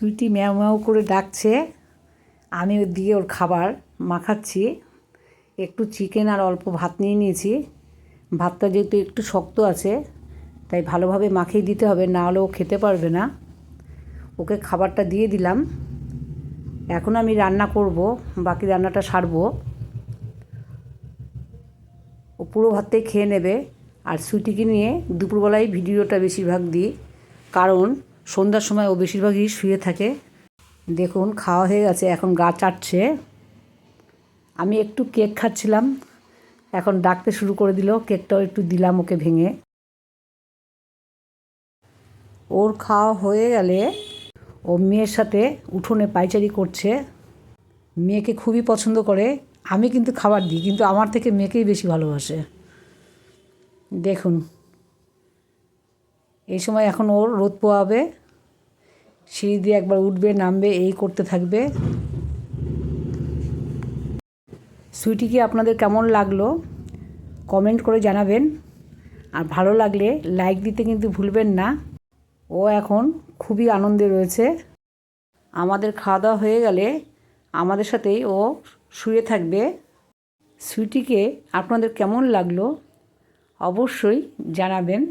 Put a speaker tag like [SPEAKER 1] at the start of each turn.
[SPEAKER 1] সুইটি ম্যাও ম্যাও করে ডাকছে। আমি ওর দিয়ে ওর খাবার মাখাচ্ছি। একটু চিকেন আর অল্প ভাত নিয়ে নিয়েছি। ভাতটা যেহেতু একটু শক্ত আছে, তাই ভালোভাবে মাখিয়ে দিতে হবে, না হলে ও খেতে পারবে না। ওকে খাবারটা দিয়ে দিলাম। এখন আমি রান্না করব, বাকি রান্নাটা সারবো। ও পুরো ভাতটাই খেয়ে নেবে। আর সুইটিকে নিয়ে দুপুরবেলায় ভিডিওটা বেশিরভাগ দিই। কারণ সন্ধ্যার সময় ও বেশিরভাগই শুয়ে থাকে। দেখুন, খাওয়া হয়ে গেছে, এখন গা চাটছে। আমি একটু কেক খাচ্ছিলাম। এখন ডাকতে শুরু করে দিল, কেকটাও একটু দিলাম ওকে ভেঙে। ওর খাওয়া হয়ে গেলে ও মেয়ের সাথে উঠোনে পাইচারি করছে। মেয়েকে খুবই পছন্দ করে। আমি কিন্তু খাবার দিই, কিন্তু আমার থেকে মেয়েকেই বেশি ভালোবাসে। দেখুন, এই সময় এখন ওর রোদ পোয়াবে সিঁড়ি দিয়ে একবার উঠবে, নামবে, এই করতে থাকবে। সুইটিকে আপনাদের কেমন লাগল? কমেন্ট করে জানাবেন। আর ভালো লাগলে লাইক দিতে কিন্তু ভুলবেন না। ও এখন খুবই আনন্দে রয়েছে। আমাদের খাওয়া দাওয়া হয়ে গেলে আমাদের সাথেই ও শুয়ে থাকবে। সুইটিকে আপনাদের কেমন লাগল? অবশ্যই জানাবেন।